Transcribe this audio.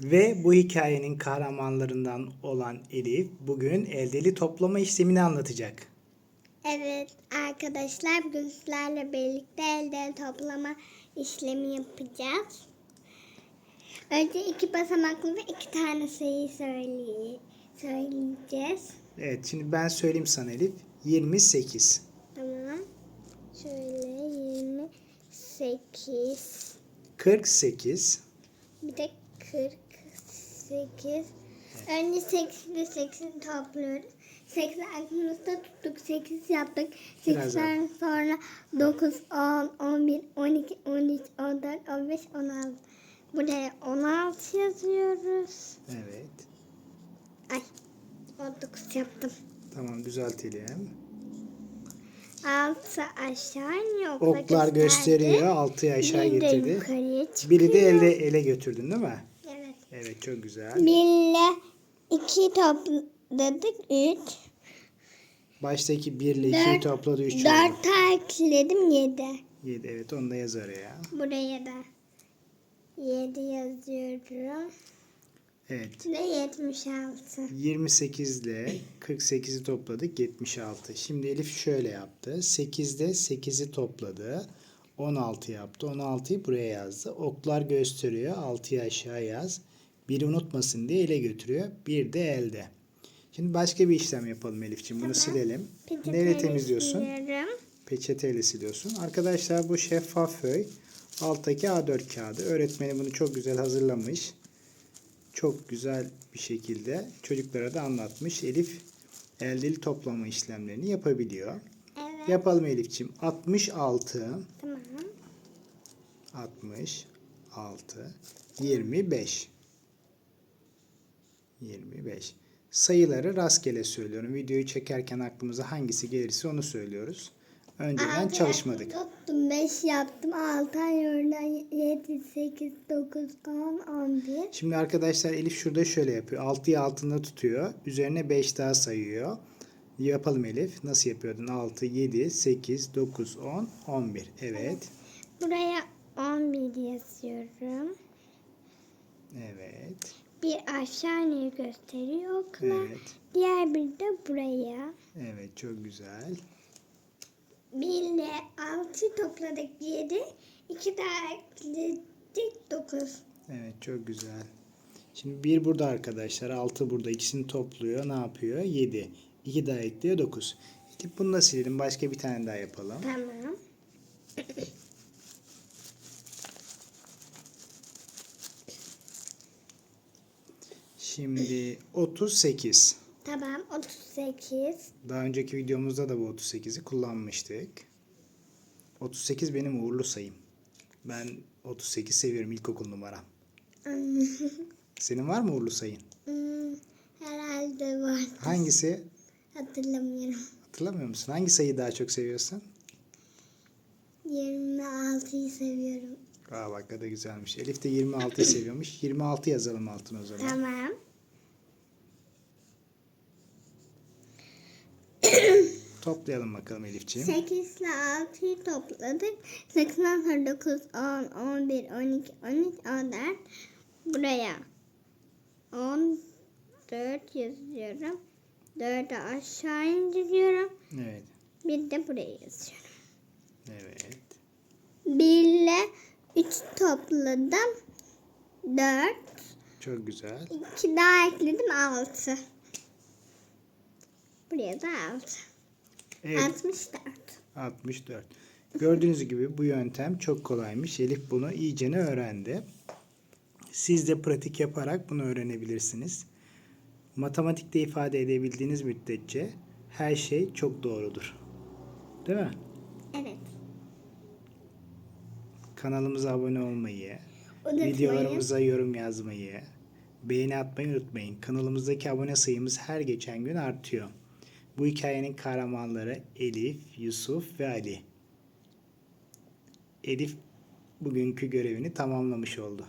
Ve bu hikayenin kahramanlarından olan Elif bugün eldeli toplama işlemini anlatacak. Evet arkadaşlar bugün sizlerle birlikte elde toplama işlemi yapacağız. Önce iki basamaklı ve iki tane sayı söyleye- söyleyeceğiz. Evet şimdi ben söyleyeyim sana Elif. 28. Tamam. Şöyle 28 48. bir de 48. Önce 8 ile 8'i topluyoruz. 8'i aklımızda tuttuk. 8 yaptık. Biraz 8'den sonra 9, 10, 11, 12, 13, 14, 15, 16. Buraya 16 yazıyoruz. Evet. Ay 19 yaptım. Tamam düzeltelim. 6 aşağı iniyor. Oklar gösteriyor. 6'yı aşağı Bir de getirdi. yukarıya çıkıyor. Biri de elde ele götürdün değil mi? Evet. Çok güzel. 1 ile 2 topladık 3. Baştaki 1 ile 2'yi Dört- topladı 3 oldu. 4 ekledim 7. 7 evet onu da yaz oraya. Buraya da 7 yazıyorum. Evet. Ve 76. 28 ile 48'i topladık 76. Şimdi Elif şöyle yaptı. 8'de 8'i topladı. 16 yaptı. 16'yı buraya yazdı. Oklar gösteriyor. 6'yı aşağı yaz. Biri unutmasın diye ele götürüyor. Bir de elde. Şimdi başka bir işlem yapalım Elif'ciğim. Bunu silelim. Neyle Peçeteyle temizliyorsun? siliyorum. Peçeteyle siliyorsun. Arkadaşlar bu şeffaf föy. Alttaki A4 kağıdı. Öğretmeni bunu çok güzel hazırlamış. Çok güzel bir şekilde çocuklara da anlatmış. Elif eldeli toplama işlemlerini yapabiliyor. Evet. Yapalım Elif'ciğim. 66, Tamam. 66, 25. 25. Sayıları rastgele söylüyorum. Videoyu çekerken aklımıza hangisi gelirse onu söylüyoruz. Önceden Altı çalışmadık. Tuttum 5 yaptım. 6 ay oradan 7, 8, 9, 10, 11. Şimdi arkadaşlar Elif şurada şöyle yapıyor. 6'yı altında tutuyor. Üzerine 5 daha sayıyor. Yapalım Elif. Nasıl yapıyordun? 6, 7, 8, 9, 10, 11. Evet. Buraya 11 yazıyorum. Evet. Bir aşağı ineyi gösteriyor okla. Evet. Diğer bir de buraya. Evet çok güzel. 1 ile 6 topladık 7. 2 daha ekledik 9. Evet çok güzel. Şimdi 1 burada arkadaşlar. 6 burada. İkisini topluyor. Ne yapıyor? 7. 2 daha ekliyor 9. Elif bunu da silelim. Başka bir tane daha yapalım. Tamam. Şimdi 38. Tamam 38. Daha önceki videomuzda da bu 38'i kullanmıştık. 38 benim uğurlu sayım. Ben 38 seviyorum ilkokul numaram. Senin var mı uğurlu sayın? Hmm, herhalde var. Hangisi? Hatırlamıyorum. Hatırlamıyor musun? Hangi sayıyı daha çok seviyorsun? 26'yı seviyorum. Aa bak da güzelmiş. Elif de 26'yı seviyormuş. 26 yazalım altına o zaman. Tamam. Toplayalım bakalım Elifciğim. 8 ile 6'yı topladık. 8'den sonra 9, 10, 11, 12, 13, 14. Buraya 14 yazıyorum. 4'ü aşağı indiriyorum. Evet. Bir de buraya yazıyorum. Evet. 1 ile 3 topladım. 4. Çok güzel. 2 daha ekledim 6. Buraya da 6. Evet. 64. 64. Gördüğünüz gibi bu yöntem çok kolaymış. Elif bunu iyicene öğrendi. Siz de pratik yaparak bunu öğrenebilirsiniz. Matematikte ifade edebildiğiniz müddetçe her şey çok doğrudur. Değil mi? Evet. Kanalımıza abone olmayı, Unutmayın. videolarımıza yorum yazmayı, beğeni atmayı unutmayın. Kanalımızdaki abone sayımız her geçen gün artıyor. Bu hikayenin kahramanları Elif, Yusuf ve Ali. Elif bugünkü görevini tamamlamış oldu.